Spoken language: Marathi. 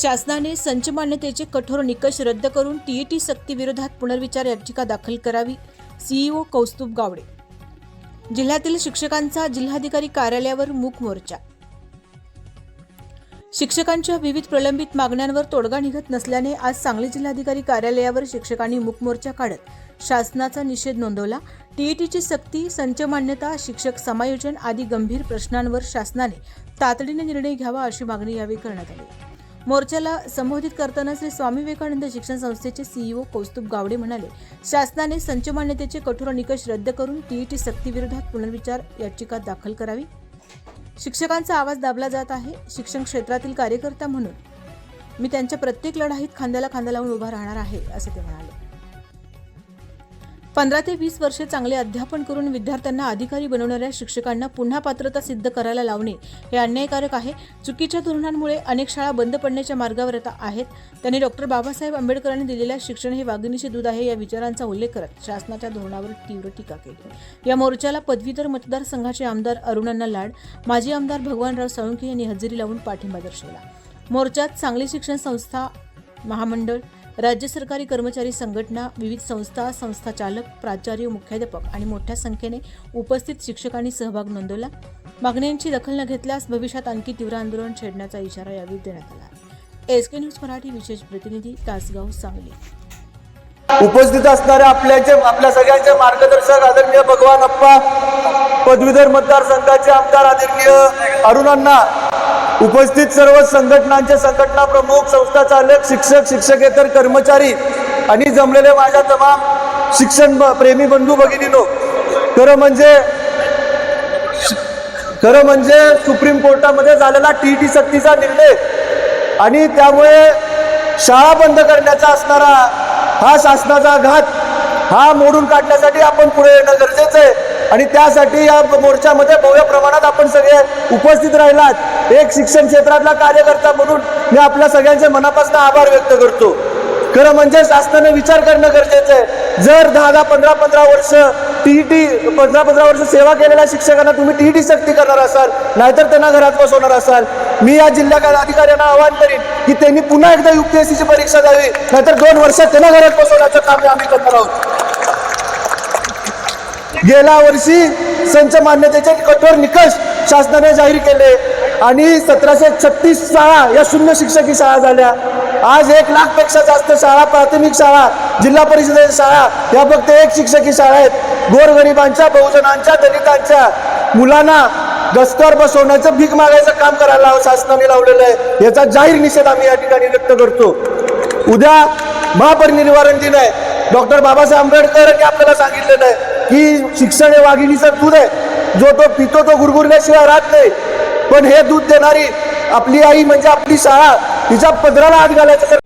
शासनाने संच मान्यतेचे कठोर निकष रद्द करून टीईटी सक्तीविरोधात पुनर्विचार याचिका दाखल करावी. सीईओ कौस्तुभ गावडे. जिल्ह्यातील शिक्षकांचा जिल्हाधिकारी कार्यालयावर मूक मोर्चा. शिक्षकांच्या विविध प्रलंबित मागण्यांवर तोडगा निघत नसल्याने आज सांगली जिल्हाधिकारी कार्यालयावर शिक्षकांनी मूक मोर्चा काढत शासनाचा निषेध नोंदवला. टीईटीची सक्ती संच मान्यता शिक्षक समायोजन आदी गंभीर प्रश्नांवर शासनाने तातडीने निर्णय घ्यावा अशी मागणी यावेळी करण्यात आली. मोर्चाला संबोधित करताना श्री स्वामी विवेकानंद शिक्षण संस्थेचे सीईओ कौस्तुभ गावडे म्हणाले शासनाने संच मान्यतेचे कठोर निकष रद्द करून टीईटी सक्तीविरोधात पुनर्विचार याचिका दाखल करावी. शिक्षकांचा आवाज दाबला जात आहे. शिक्षण क्षेत्रातील कार्यकर्ता म्हणून मी त्यांच्या प्रत्येक लढाईत खांद्याला खांदा लावून उभा राहणार आहे असे ते म्हणाले. पंधरा ते वीस वर्षे चांगले अध्यापन करून विद्यार्थ्यांना अधिकारी बनवणाऱ्या शिक्षकांना पुन्हा पात्रता सिद्ध करायला लावणे हे अन्यायकारक आहे. चुकीच्या धोरणांमुळे अनेक शाळा बंद पडण्याच्या मार्गावर आता आहेत. त्यांनी डॉक्टर बाबासाहेब आंबेडकरांनी दिलेल्या शिक्षण हे वाघिणीचे दूध आहे या विचारांचा उल्लेख करत शासनाच्या धोरणावर तीव्र टीका केली. या मोर्चाला पदवीधर मतदारसंघाचे आमदार अरुणांना लाड माजी आमदार भगवानराव साळुंखे यांनी हजेरी लावून पाठिंबा दर्शवला. मोर्चात सांगली शिक्षण संस्था महामंडळ राज्य सरकारी कर्मचारी संघटना विविध संस्था संस्थाचालक प्राचार्य मुख्याध्यापक आणि मोठ्या संख्येने उपस्थित शिक्षकांनी सहभाग नोंदवला. मागण्यांची दखल न घेतल्यास भविष्यात आणखी तीव्र आंदोलन छेडण्याचा इशारा यावेळी देण्यात आला. एस के न्यूज मराठी विशेष प्रतिनिधी तासगाव सांगली. उपस्थित असणाऱ्या आपल्याचे आपल्या सगळ्यांचे मार्गदर्शक आदरणीय भगवान अप्पा पदवीधर मतदारसंघाचे आमदार आदरणीय अरुणांना उपस्थित सर्व संघटनांचे संघटना प्रमुख संस्था चालक शिक्षक शिक्षकेतर कर्मचारी आणि जमलेले माझ्या तमाम शिक्षण ब- प्रेमी बंधू भगिनीनो खरं म्हणजे खरं म्हणजे सुप्रीम कोर्टामध्ये झालेला टी टी सक्तीचा निर्णय आणि त्यामुळे शाळा बंद करण्याचा असणारा हा शासनाचा घात हा मोडून काढण्यासाठी आपण पुढे येणं गरजेचं आहे. आणि त्यासाठी या मोर्चामध्ये भव्य प्रमाणात आपण सगळे उपस्थित राहिलात. एक शिक्षण क्षेत्रातला कार्यकर्ता म्हणून मी आपल्या सगळ्यांचे मनापासून आभार व्यक्त करतो. खरं म्हणजे शासनाने विचार करणं गरजेचं आहे. जर दहा दहा पंधरा पंधरा वर्ष टीईटी पंधरा पंधरा वर्ष सेवा केलेल्या शिक्षकांना तुम्ही टीईटी सक्ती करणार असाल नाहीतर त्यांना घरात बसवणार असाल मी या जिल्हा अधिकाऱ्यांना आवाहन करीन की त्यांनी पुन्हा एकदा युपीएससीची परीक्षा द्यावी नाहीतर दोन वर्ष त्यांना घरात बसवण्याचं काम आम्ही करणार आहोत. गेल्या वर्षी संच मान्यतेचे कठोर निकष शासनाने जाहीर केले आणि सतराशे छत्तीस शाळा या शून्य शिक्षकी शाळा झाल्या. आज एक लाखपेक्षा जास्त शाळा प्राथमिक शाळा जिल्हा परिषदेच्या शाळा या फक्त एक शिक्षकी शाळा आहेत. गोरगरिबांच्या बहुजनांच्या दलितांच्या मुलांना दस्तर बसवण्याचं भीक मागायचं काम करायला शासनाने लावलेलं आहे. याचा जाहीर निषेध आम्ही या ठिकाणी व्यक्त करतो. उद्या महापरिनिर्वाण दिन आहे. डॉक्टर बाबासाहेब आंबेडकर यांनी आपल्याला सांगितलेलं आहे की शिक्षण हे वाघिणीचं दूध आहे. जो तो पितो तो गुरगुरल्याशिवाय राहत नाही. पण हे दूध देणारी आपली आई म्हणजे आपली शाळा तिच्या पदराला हात घालायचं